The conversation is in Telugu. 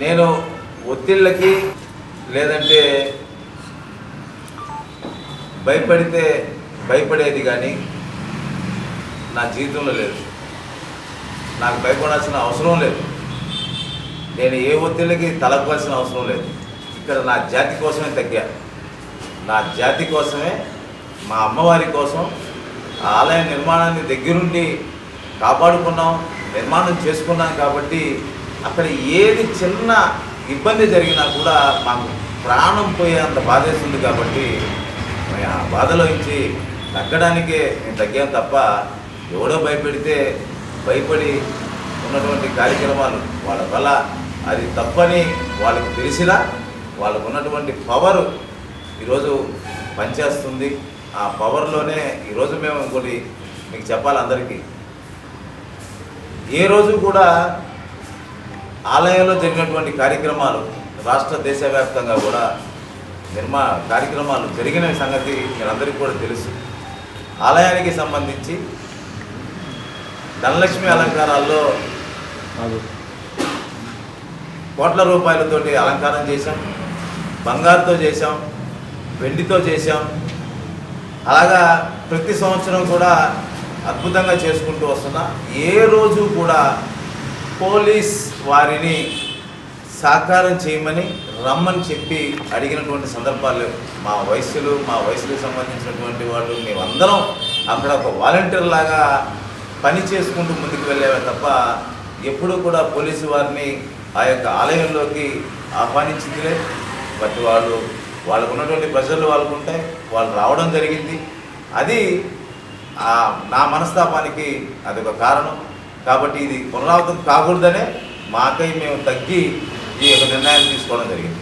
నేను ఒత్తిళ్ళకి లేదంటే భయపడితే భయపడేది కానీ నా జీవితంలో లేదు. నాకు భయపడాల్సిన అవసరం లేదు. నేను ఏ ఒత్తిళ్ళకి తలపాల్సిన అవసరం లేదు. ఇక్కడ నా జాతి కోసమే తగ్గా. నా జాతి కోసమే మా అమ్మవారి కోసం ఆలయ నిర్మాణాన్ని దగ్గరుండి కాపాడుకున్నాం నిర్మాణం చేసుకున్నాం కాబట్టి అక్కడ ఏది చిన్న ఇబ్బంది జరిగినా కూడా మాకు ప్రాణం పోయేంత బాధేస్తుంది కాబట్టి ఆ బాధలో ఇచ్చి తగ్గడానికే నేను తగ్గాను తప్ప ఎవడో భయపెడితే భయపడి ఉన్నటువంటి కార్యక్రమాలు వాళ్ళ వల్ల అది తప్పని వాళ్ళకి తెలిసినా వాళ్ళకు ఉన్నటువంటి పవర్ ఈరోజు పనిచేస్తుంది. ఆ పవర్లోనే ఈరోజు మేము ఇంకోటి మీకు చెప్పాలి అందరికీ. ఏ రోజు కూడా ఆలయంలో జరిగినటువంటి కార్యక్రమాలు రాష్ట్ర దేశవ్యాప్తంగా కూడా నిర్మా కార్యక్రమాలు జరిగిన సంగతి మీరందరికీ కూడా తెలుసు. ఆలయానికి సంబంధించి ధనలక్ష్మి అలంకారాల్లో కోట్ల రూపాయలతోటి అలంకారం చేశాం బంగారుతో చేశాం వెండితో చేశాం. అలాగా ప్రతి సంవత్సరం కూడా అద్భుతంగా చేసుకుంటూ వస్తున్నా. ఏ రోజు కూడా పోలీస్ వారిని సాకారం చేయమని రమ్మని చెప్పి అడిగినటువంటి సందర్భాలు మా వయసులు మా వయసులకు సంబంధించినటువంటి వాళ్ళు మేమందరం అక్కడ ఒక వాలంటీర్ లాగా పని చేసుకుంటూ ముందుకు వెళ్ళేవే తప్ప ఎప్పుడూ కూడా పోలీసు వారిని ఆ యొక్క ఆలయంలోకి ఆహ్వానించింది బట్ వాళ్ళు వాళ్ళకు ఉన్నటువంటి ప్రజలు వాళ్ళకు ఉంటాయి. వాళ్ళు రావడం జరిగింది. అది నా మనస్తాపానికి అదొక కారణం. కాబట్టి ఇది పునరావృతం కాకూడదనే మాకై మేము తగ్గి ఈ యొక్క నిర్ణయాన్ని తీసుకోవడం జరిగింది.